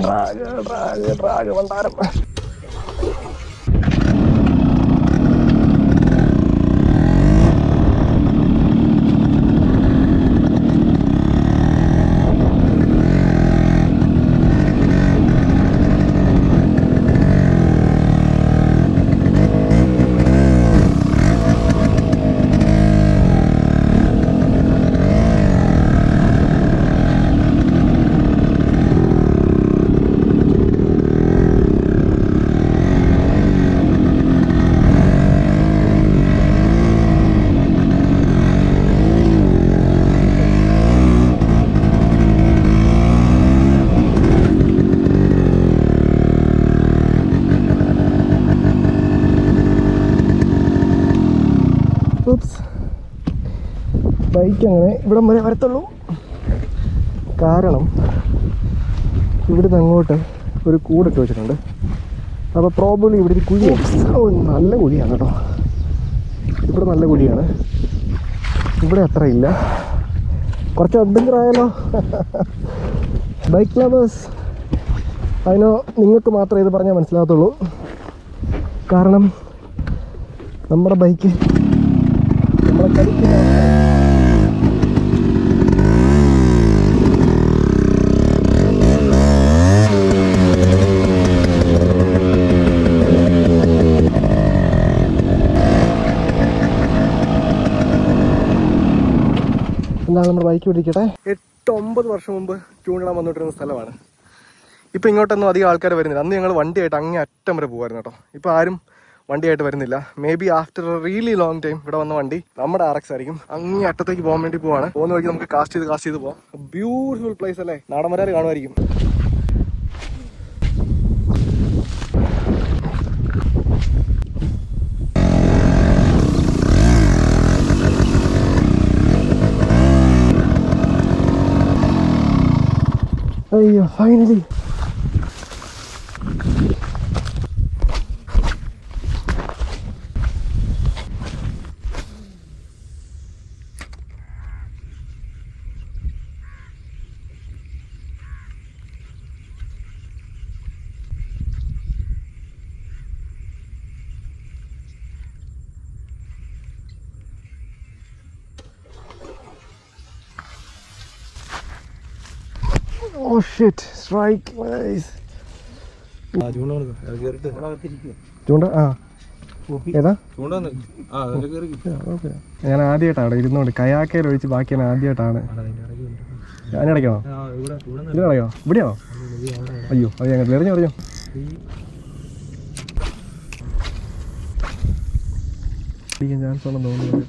Draga, draga, draga, mandaram. Bike അങ്ങനെ ഇവിടം വരെ വരത്തുള്ളൂ. കാരണം ഇവിടുന്ന് അങ്ങോട്ട് ഒരു കൂടിട്ട് വെച്ചിട്ടുണ്ട്. അപ്പോൾ പ്രോബ്ലി ഇവിടെ ഒരു കുഴി നല്ല കുഴിയാണ് കേട്ടോ. ഇവിടെ നല്ല കുഴിയാണ്. ഇവിടെ അത്ര ഇല്ല. കുറച്ച് അഡ്വഞ്ചർ ആയാലോ? ബൈക്ക് ലവേഴ്സ് അതിനോ നിങ്ങൾക്ക് മാത്രമേ ഇത് പറഞ്ഞാൽ മനസ്സിലാകത്തുള്ളൂ. കാരണം നമ്മുടെ ബൈക്ക് നമ്മളെ കടിക്കുന്ന എന്താണ് നമ്മുടെ ബൈക്ക് പിടിക്കട്ടെ എട്ട് ഒമ്പത് വർഷം മുമ്പ് ചൂണ്ടിടാൻ വന്നിട്ടിരുന്ന സ്ഥലമാണ്. ഇപ്പം ഇങ്ങോട്ടൊന്നും അധികം ആൾക്കാർ വരുന്നില്ല. അന്ന് ഞങ്ങൾ വണ്ടിയായിട്ട് അങ്ങേ അറ്റം വരെ പോകുമായിരുന്നു കേട്ടോ. ഇപ്പം ആരും വണ്ടിയായിട്ട് വരുന്നില്ല. Maybe after really long time ഇവിടെ വന്ന വണ്ടി നമ്മുടെ ആർ എക്സ് ആയിരിക്കും. അങ്ങേ അറ്റത്തേക്ക് പോകാൻ വേണ്ടി പോവാണ്. പോകുന്ന വഴിക്ക് നമുക്ക് കാസ്റ്റ് ചെയ്ത് കാസ്റ്റ് ചെയ്ത് പോകാം ബ്യൂട്ടിഫുൾ പ്ലേസ് അല്ലേ? നാടന്മാരെ കാണുമായിരിക്കും. അയ്യോ ഫൈനലി ഓ ഷിറ്റ് സ്ട്രൈക്ക് ചൂണ്ട ആ. ഏതാ? ഞാൻ ആദ്യമായിട്ടാണ് ഇരുന്നോണ്ട്. കയാക്കയിൽ ഒഴിച്ച് ബാക്കി ഞാൻ ആദ്യമായിട്ടാണ്. അതിനിടയ്ക്കാണോ ഇടയ്ക്കോ ഇവിടെയാണോ അയ്യോ അത് ഞങ്ങൾ എറിഞ്ഞു എറിഞ്ഞോ. ചാൻസ് ഉണ്ടെന്ന് തോന്നുന്നു.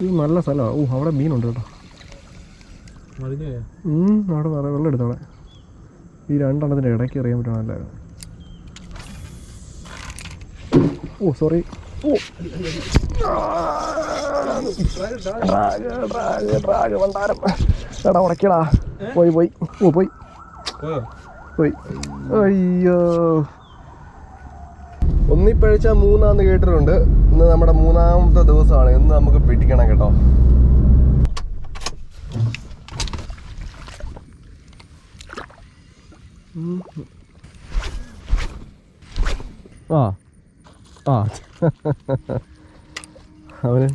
ഇത് നല്ല സ്ഥലമാണ് ഓ അവിടെ മീനുണ്ട് കേട്ടോ. അവിടെ പറയാം വെള്ളം എടുത്തോളെ. ഈ രണ്ടെണ്ണത്തിന്റെ ഇടയ്ക്ക് എറിയാൻ പറ്റണമല്ലായിരുന്നു ഓ സോറി ഓ. വണ്ടാരം എടാ ഉടക്കടാ പോയി പോയി. ഓ പോയി? പോയി. അയ്യോ. ഒന്നിപ്പഴിച്ച മൂന്നാന്ന് കേട്ടിട്ടുണ്ട്. ഇന്ന് നമ്മുടെ മൂന്നാമത്തെ ദിവസമാണ്. ഇന്ന് നമുക്ക് പിടിക്കണം കേട്ടോ. ആ. ആ. അവന്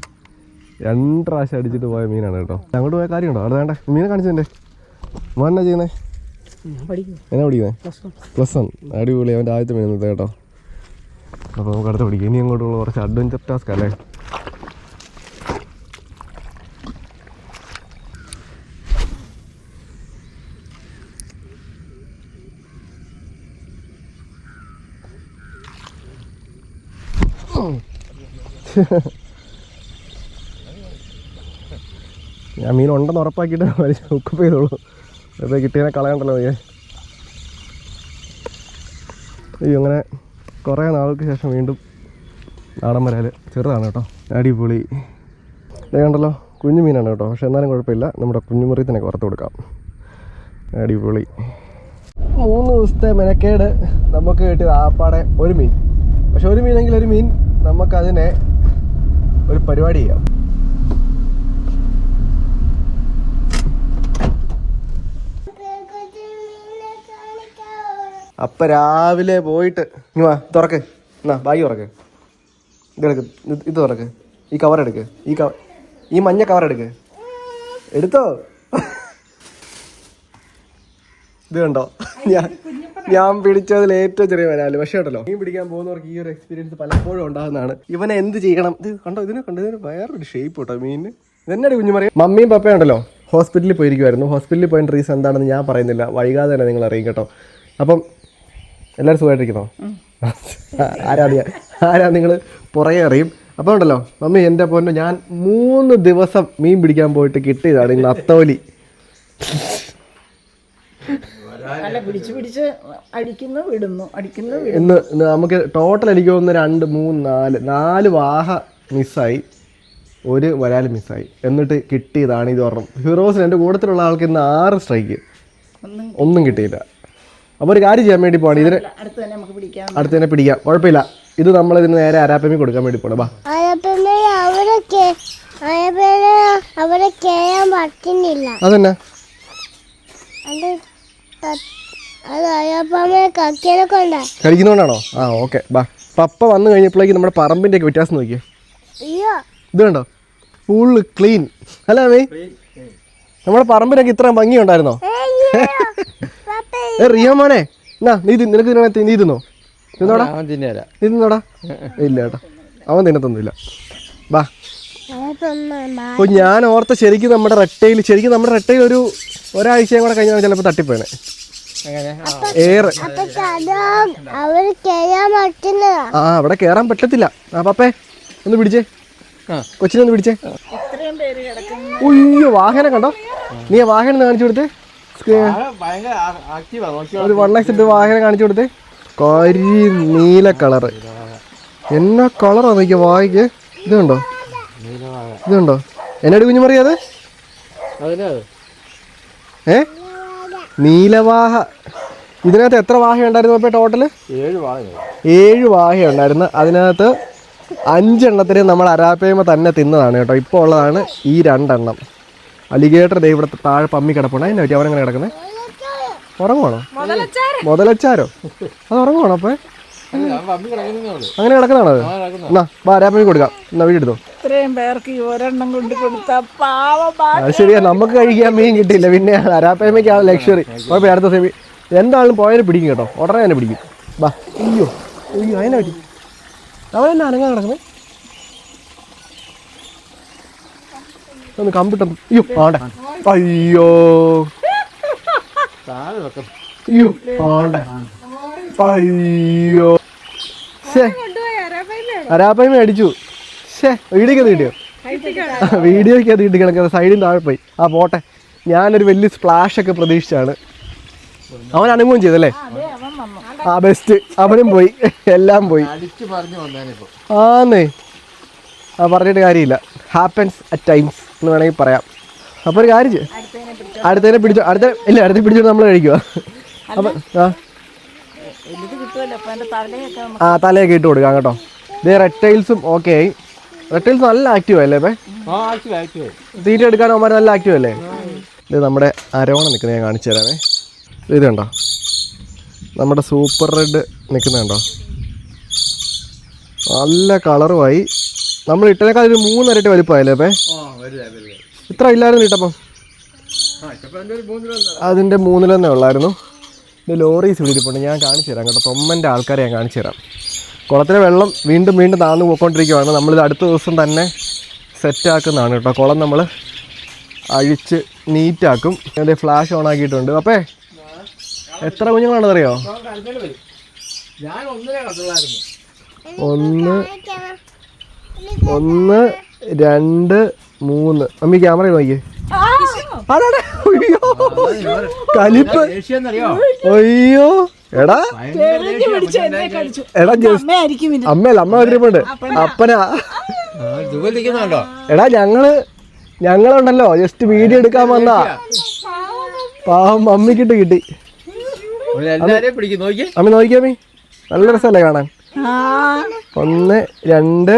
രണ്ട് പ്രാവശ്യം അടിച്ചിട്ട് പോയ മീനാണ് കേട്ടോ. അങ്ങോട്ട് പോയ കാര്യമുണ്ടോ? അവിടെ വേണ്ട. മീനെ കാണിച്ചതിന്റെ മോൻ എന്നാ ചെയ്യുന്നേ? എന്നാ പിടിക്കുന്നേ പ്ലസ് വൺ. അടിപൊളി. അവന്റെ ആദ്യത്തെ മീൻ കേട്ടോ. അപ്പോൾ നമുക്ക് അടുത്ത് പിടിക്കാം ഇനി അങ്ങോട്ടുള്ള കുറച്ച് അഡ്വഞ്ചർ ടാസ്ക് അല്ലേ? ഞാൻ മീൻ ഉണ്ടെന്ന് ഉറപ്പാക്കിയിട്ട് ഹുക്കപ്പ് ചെയ്തോളൂ. വെറുതെ കിട്ടിയതിനെ കളയണ്ടല്ലോ ഞാൻ അയ്യോ അങ്ങനെ കുറേ നാൾക്ക് ശേഷം വീണ്ടും നാടൻ വരാൽ ചെറുതാണ് കേട്ടോ. അടിപൊളി. ഇത് കണ്ടല്ലോ കുഞ്ഞു മീനാണ് കേട്ടോ. പക്ഷെ എന്നാലും കുഴപ്പമില്ല. നമ്മുടെ കുഞ്ഞുമുറി തന്നെ വറുത്ത് കൊടുക്കാം. അടിപൊളി. മൂന്ന് ദിവസത്തെ മെനക്കേട് നമുക്ക് കിട്ടിയത് ആപ്പാടെ ഒരു മീൻ. പക്ഷെ ഒരു മീനെങ്കിൽ ഒരു മീൻ നമുക്കതിനെ ഒരു പരിപാടി ചെയ്യാം. അപ്പം രാവിലെ പോയിട്ട് ഇനി വാ തുറക്ക്. എന്നാ ബാഗ് തുറക്ക്. ഇതെടുക്ക് ഇത് തുറക്ക്. ഈ കവർ എടുക്ക്. ഈ കവർ ഈ മഞ്ഞ കവർ എടുക്ക്. എടുത്തോ? ഇത് കണ്ടോ? ഞാൻ ഞാൻ പിടിച്ചതിൽ ഏറ്റവും ചെറിയ വരാൽ. പക്ഷേ ഉണ്ടല്ലോ മീൻ പിടിക്കാൻ പോകുന്നവർക്ക് ഈ ഒരു എക്സ്പീരിയൻസ് പലപ്പോഴും ഉണ്ടാകുന്നതാണ്. ഇവനെ എന്ത് ചെയ്യണം? ഇത് കണ്ടോ ഇതിനെ കണ്ടോ ഇതിന് വേറൊരു ഷേപ്പ് കേട്ടോ മീനിന്? ഇതെന്നാടി പറയും മമ്മിയും പപ്പയും ഉണ്ടല്ലോ ഹോസ്പിറ്റലിൽ പോയിരിക്കുമായിരുന്നു ഹോസ്പിറ്റലിൽ പോയിന്റ് റീസൺ എന്താണെന്ന് ഞാൻ പറയുന്നില്ല. വൈകാതെ തന്നെ നിങ്ങൾ അറിയും കേട്ടോ. അപ്പം എല്ലാവരും സുഖമായിട്ടിരിക്കുന്നോ? ആരാധിക ആരാ നിങ്ങൾ പുറകെ അറിയും. അപ്പോൾ ഉണ്ടല്ലോ മമ്മി എന്റെ പോലെ ഞാൻ മൂന്ന് ദിവസം മീൻ പിടിക്കാൻ പോയിട്ട് കിട്ടിയതാണ് നിങ്ങൾ നത്തോലി. അല്ല പിടിച്ച് പിടിച്ച് അടിക്കുന്നു വിടുന്നു. അടിക്കുന്നു വിടുന്നു. ഇന്ന് ഇന്ന് നമുക്ക് ടോട്ടൽ എനിക്ക് തോന്നുന്നു രണ്ട് മൂന്ന് നാല് നാല് വാഹ മിസ്സായി ഒരു വരാൽ മിസ്സായി എന്നിട്ട് കിട്ടിയതാണ് ഇത് ഓർമ്മ ഹീറോസിന് എന്റെ കൂട്ടത്തിലുള്ള ആൾക്ക് ഇന്ന് ആറ് സ്ട്രൈക്ക് ഒന്നും ഒന്നും കിട്ടിയില്ല. അപ്പോൾ ഒരു കാര്യം ചെയ്യാൻ വേണ്ടി പോകണം ഇതിന് അടുത്ത് തന്നെ നമുക്ക് പിടിക്കാം. അടുത്ത് തന്നെ പിടിക്കാം. കുഴപ്പമില്ല. ഇത് നമ്മൾ ഇതിന് നേരെ അരാപ്പമി കൊടുക്കാൻ വേണ്ടി പോകണം ബാ. കേ- കേറാൻ പറ്റുന്നില്ല. അതന്നെ. അത് കൊണ്ട. ആ ഓക്കെ. ബാ. പപ്പ വന്നു കഴിഞ്ഞപ്പോഴേക്ക് നമ്മുടെ പറമ്പിന്റെ ഒക്കെ വ്യത്യാസം നോക്കിയേ. ഇത് കണ്ടോ? ഫുള്ള് ക്ലീൻ അല്ല മേ നമ്മുടെ പറമ്പിനൊക്കെ ഇത്ര ഭംഗി ഉണ്ടായിരുന്നോ അയ്യോ പപ്പ ഏ റിയ മോനെ. എന്നാ നീ തിന്ന് നിനക്ക് ഇതിനകത്ത് നീ തിന്നോ? തിന്നോടാ. തിന്നോടാ? ഇല്ല കേട്ടോ. അവൻ തിന്നത്തൊന്നുമില്ല. ബാ. അപ്പോൾ ഞാൻ ഓർത്ത ശരിക്കും നമ്മുടെ റെട്ടയിൽ ശരിക്കും നമ്മുടെ റെട്ടയിൽ ഒരു ഒരാഴ്ചയും കൂടെ കഴിഞ്ഞാൽ ചിലപ്പോൾ തട്ടിപ്പോയണേ ഏറെ. അപ്പൊ അവിടെ കേറാൻ ആ അവിടെ കയറാൻ പറ്റത്തില്ല. ആ പപ്പേ ഒന്ന് പിടിച്ചേ. ആ. കൊച്ചിനെ ഒന്ന് പിടിച്ചേ. ഇത്രയും പേര് കിടക്കുന്നു. ഉയ്യോ വാഹനം കണ്ടോ? നീ ആ വാഹനം ഒന്ന് കാണിച്ചു കൊടുത്തേ. ഒരു വൺ ഇട്ട് വാഹനം കാണിച്ചു കൊടുത്തേ. കരി നീല കളറ്. എന്നാ കളറാ നോക്കിയ വായിക്ക്? ഇത് കണ്ടോ ഇത് കണ്ടോ എന്നടി കുഞ്ഞു മറിയാത് അതിന് ഏ? നീലവാഹ. ഇതിനകത്ത് എത്ര വാഹ ഉണ്ടായിരുന്നു അപ്പോൾ ടോട്ടൽ? ഏഴ് വാഴ ഏഴ് വാഹ ഉണ്ടായിരുന്നു. അതിനകത്ത് അഞ്ചെണ്ണത്തിന് നമ്മൾ അരാപ്പയമ തന്നെ തിന്നതാണ് കേട്ടോ. ഇപ്പോൾ ഉള്ളതാണ് ഈ രണ്ടെണ്ണം. അലിഗേറ്റർ ദേ ഇവിടെ താഴെ പമ്മി കിടപ്പുണ്ട്. അതിനെ പറ്റി അവനങ്ങനെ കിടക്കുന്നത് ഉറങ്ങുവാണോ? മുതലച്ചാരോ. അത് ഉറങ്ങുവാണോ അപ്പോൾ അങ്ങനെ കിടക്കുന്നതാണോ അത്? എന്നാ വാ അരാപ്പമി കൊടുക്കാം. എന്നാ വീട് എടുത്തോ ഇത്രയും പേർക്ക് ഈ ഒരെണ്ണം കൊണ്ട് കൊടുത്ത പാവം അത് ശരിയാ നമുക്ക് കഴിക്കാൻ മീൻ കിട്ടിയില്ല. പിന്നെ അരാപ്പയമയ്ക്കാണ് ലക്ഷറി കുഴപ്പമില്ല അടുത്ത സെമി എന്താണെങ്കിലും പോയാലും പിടിക്കും കേട്ടോ. ഉടനെ തന്നെ പിടിക്കും. ബാ അയ്യോ അയ്യോ അതിനെ പറ്റി. അവൻ എന്നാ അനങ്ങാൻ കിടക്കുന്നത് ഒന്ന് കമ്പിട്ട് അയ്യോ ആണ്ട. അയ്യോ. താഴെ വെക്കും അയ്യോ. ആണ്ട അയ്യോ അരാപ്പയമ അടിച്ചു. ശേ വീഡിയോക്ക് കിട്ടിയോ വീഡിയോയ്ക്ക് അത് കിട്ടി കിടക്കുന്നത് സൈഡിൽ താഴെ പോയി. ആ പോട്ടെ. ഞാനൊരു വലിയ സ്പ്ലാഷ് ഒക്കെ പ്രതീക്ഷിച്ചാണ്. അവൻ അനുഭവം ചെയ്തല്ലേ? ആ ബെസ്റ്റ് അവനും പോയി. എല്ലാം പോയി. ആന്നേ. ആ പറഞ്ഞിട്ട് കാര്യമില്ല. ഹാപ്പൻസ് അറ്റ് ടൈംസ് എന്ന് വേണമെങ്കിൽ പറയാം. അപ്പോൾ ഒരു കാര്യം. അടുത്തതിനെ പിടിച്ചോ. അടുത്ത ഇല്ല അടുത്ത പിടിച്ചോണ്ട് നമ്മൾ കഴിക്കുക അപ്പം അപ്പൊ ആ തലയൊക്കെ ഇട്ട് കൊടുക്കാം കേട്ടോ. ഇതേ റെഡ് ടൈൽസും ഓക്കെ ആയി. റെറ്റൈൽസ് നല്ല ആക്റ്റീവ് അല്ലേ ഇപ്പം? തീറ്റ എടുക്കാൻ അവന്മാർ നല്ല ആക്റ്റീവ് അല്ലേ? ഇത് നമ്മുടെ അരോണ നിൽക്കുന്നത് ഞാൻ കാണിച്ചു തരാമേ. ഇത് കണ്ടോ? നമ്മുടെ സൂപ്പർ റെഡ് നിൽക്കുന്ന കണ്ടോ? നല്ല കളറുമായി നമ്മൾ ഇട്ടതിനേക്കാൾ ഒരു മൂന്നരട്ടി വലിപ്പമായില്ലേ അപ്പേ ഇത്ര ഇല്ലായിരുന്നു ഇട്ടപ്പം. അതിന്റെ മൂന്നിലെന്നേ ഉള്ളായിരുന്നു. ഇത് ലോറീസ് വിളിച്ചിട്ടുണ്ട് ഞാൻ കാണിച്ചു തരാം കേട്ടോ. തൊമ്മന്റെ ആൾക്കാരെ ഞാൻ കാണിച്ചു തരാം. കുളത്തിലെ വെള്ളം വീണ്ടും വീണ്ടും താഴ്ന്നു പോയിക്കൊണ്ടിരിക്കുകയാണ് നമ്മളിത് അടുത്ത ദിവസം തന്നെ സെറ്റാക്കുന്നതാണ് കേട്ടോ. കുളം നമ്മൾ അഴിച്ച് നീറ്റാക്കും. അതിന്റെ ഫ്ലാഷ് ഓൺ ആക്കിയിട്ടുണ്ട്. അപ്പേ എത്ര കുഞ്ഞുങ്ങളാണെന്നറിയോ? ഒന്ന് ഒന്ന് രണ്ട് മൂന്ന്. അമ്മി ക്യാമറ നോക്കി അതാണ് അയ്യോ. കലിപ്പ്. അയ്യോ. എടാ? എടാ അമ്മയല്ല അമ്മ വന്നിട്ടുണ്ട് അപ്പനാ. എടാ ഞങ്ങൾ ഞങ്ങളുണ്ടല്ലോ. ജസ്റ്റ് വീഡിയോ എടുക്കാൻ വന്നാ. പാവം അമ്മിക്കിട്ട് കിട്ടി. എല്ലാരെയും പിടിക്കും. നോക്കി അമ്മ നോക്കിയാമി നല്ല രസമല്ലേ കാണാൻ? ആ. ഒന്ന് രണ്ട്.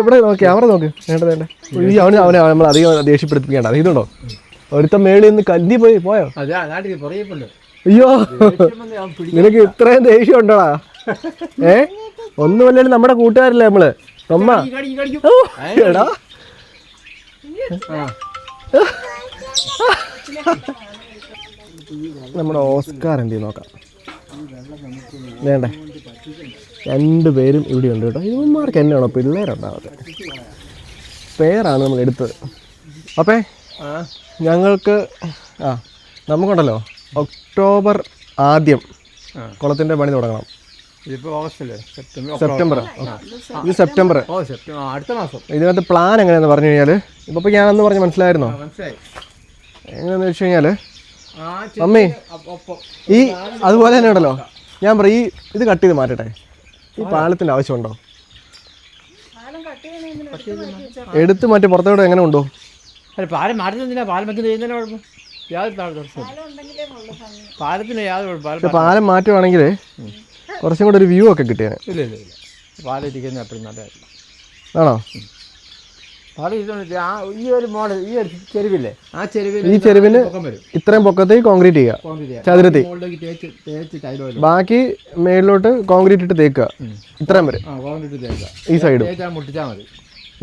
ഇവിടെ നോക്കി ക്യാമറ നോക്ക്. വേണ്ട വേണ്ട. അവന് അവനെ നമ്മൾ അധികം ദേഷ്യപ്പെടുത്തിക്കേണ്ട ഇതുണ്ടോ? ഒരുത്ത മേളിൽ നിന്ന് കല്ലി പോയി പോയോ? അയ്യോ. നിനക്ക് ഇത്രയും ദേഷ്യം ഉണ്ടോടാ ഏ ഒന്നുമല്ലേ നമ്മുടെ കൂട്ടുകാരല്ലേ നമ്മൾ? തൊമ്മ. എടാ. നമ്മുടെ ഓസ്കാർ എന്ത് നോക്കാം. വേണ്ടേ? രണ്ടുപേരും ഇവിടെ ഉണ്ട് കേട്ടോ. ഇവന്മാർക്ക് എന്നെയാണോ പിള്ളേരുണ്ടാവാതെ പേരാണ് നമ്മൾ എടുത്തത്. അപ്പേ ഞങ്ങൾക്ക് ആ നമുക്കുണ്ടല്ലോ. ഒക്ടോബർ ആദ്യം കുളത്തിന്റെ കുളത്തിന്റെ പണി തുടങ്ങണം. സെപ്റ്റംബർ ഇത് സെപ്റ്റംബർ. അടുത്ത മാസം. ഇതിനകത്ത് പ്ലാൻ എങ്ങനെയാന്ന് പറഞ്ഞു കഴിഞ്ഞാൽ ഇപ്പൊ ഞാനെന്ന് പറഞ്ഞ് മനസ്സിലായിരുന്നോ? എങ്ങനെയാന്ന് വെച്ച് കഴിഞ്ഞാൽ ആ മമ്മി ഈ അതുപോലെ തന്നെ ഉണ്ടല്ലോ. ഞാൻ പറയും ഈ ഇത് കട്ട് ചെയ്ത് മാറ്റട്ടെ. ഈ പാലത്തിന്റെ ആവശ്യമുണ്ടോ? എടുത്ത് മാറ്റി പുറത്തോട്ട് എങ്ങനെ ഉണ്ടോ അല്ല പാലം മാറ്റുന്നില്ല പാലം മറ്റു ചെയ്യുന്നതിന് കുഴപ്പം. യാതൊരു തടസ്സവും പാലത്തിന് യാതൊരു കുഴപ്പം. പാലം മാറ്റുവാണെങ്കിൽ കുറച്ചും കൂടെ ഒരു വ്യൂ ഒക്കെ കിട്ടിയാണ് ഇല്ല ഇല്ല ഇല്ല. പാലം ഇരിക്കുന്ന എപ്പോഴും നല്ലതായിരുന്നു ആണോ? ഈ ഒരു മോഡൽ ഈ ഒരു ചെരുവില്ലേ? ആ ചെരുവിൽ ഈ ചെരുവിന് പൊക്കം വരും. ഇത്രയും പൊക്കത്തിൽ കോൺക്രീറ്റ് ചെയ്യുക. ചതുരത്തി. ബാക്കി മേളിലോട്ട് കോൺക്രീറ്റ് ഇട്ട് തേക്കുക. ഇത്രയും വരെ. ആ കോൺക്രീറ്റ് തേക്കാം ഈ സൈഡും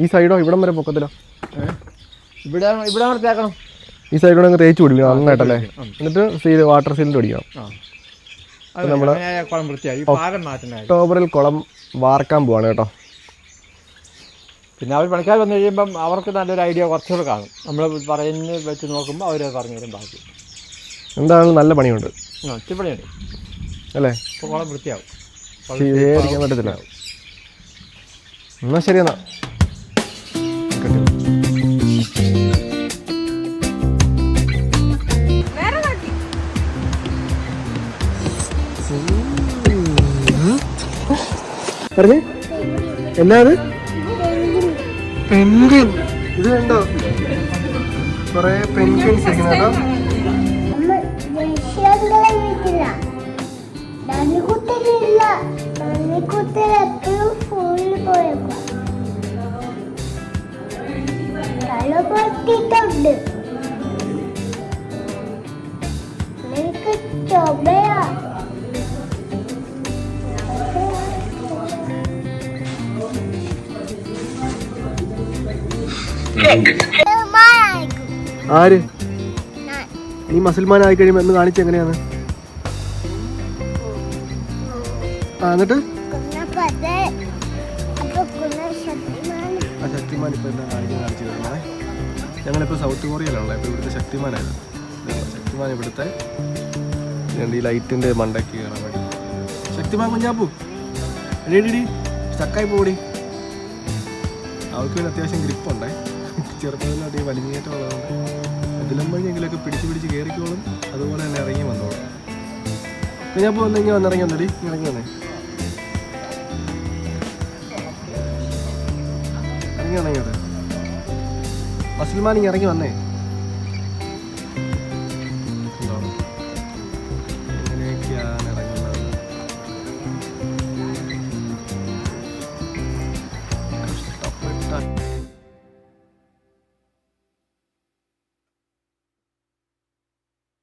ഈ സൈഡോ ഇവിടം വരെ പൊക്കത്തിലോ? ഇവിടെ ഇവിടെ കൂടെ തേക്കണം ഈ സൈഡോടെ അങ്ങ് തേച്ച് പിടിക്കണം നന്നായിട്ടല്ലേ? എന്നിട്ട് സീൽ വാട്ടർ സീലിന്റെ പിടിക്കണം. മാറ്റണായി ഒക്ടോബറിൽ കുളം വാർക്കാൻ പോവാണ് കേട്ടോ. പിന്നെ അവർ പണിക്കാർ വന്നു കഴിയുമ്പം അവർക്ക് നല്ലൊരു ഐഡിയ കുറച്ചുകൂടെ കാണും. നമ്മൾ പറയുന്ന വെച്ച് നോക്കുമ്പോൾ അവർ പറഞ്ഞു തരും ബാക്കി. എന്താണ് നല്ല പണിയുണ്ട്. ആ ഇച്ചിപ്പണിയുണ്ട് അല്ലേ? കുളം വൃത്തിയാവും. ശരിയായിരിക്കാൻ പറ്റത്തില്ല. എന്നാ ശരി എന്നാ. പറഞ്ഞേ? എന്നാ അത്? ഇത് കണ്ടോ? കൊറേ പെൻഗിൻസ് ഇരിക്കുന്നുണ്ടോ പൊട്ടിട്ടുണ്ട് നിനക്ക് ചൊവയാ ആര്? നീ മുസൽമാൻ ആയി കഴിയുമ്പോ എന്ന് കാണിച്ച എങ്ങനെയാണ്? ആ എന്നിട്ട്? ശക്തിമാൻ. ഇപ്പൊ എന്താ കാണിക്കാൻ കാണിച്ചു തരുന്നത് ഞങ്ങളിപ്പോൾ സൗത്ത് കൊറിയയിലാണല്ലോ ഇപ്പോൾ ഇവിടുത്തെ ശക്തിമാനായിരുന്നു. ശക്തിമാൻ ഇവിടുത്തെ ഈ ലൈറ്റിന്റെ മണ്ടയ്ക്ക് കയറാൻ വേണ്ടി. ശക്തിമാൻ കുഞ്ഞാപ്പു. എടീടി സ്റ്റക്കായി പോടി. അവൾക്ക് പിന്നെ അത്യാവശ്യം ഗ്രിപ്പുണ്ടേ. ചെറുപ്പത്തിലോട്ട് ഈ വലിഞ്ഞേറ്റം ഉള്ളതുകൊണ്ട് ഇതിലും വഴിയെങ്കിലൊക്കെ പിടിച്ച് പിടിച്ച് കയറിക്കോളും അതുപോലെ തന്നെ ഇറങ്ങി വന്നോളും. കുഞ്ഞാപ്പു വന്നെങ്കിൽ വന്നിറങ്ങി വന്നടി. ഇറങ്ങി വന്നേ. ഇറങ്ങി വന്നേ ഇങ്ങനെ ഇറങ്ങി വന്നേ.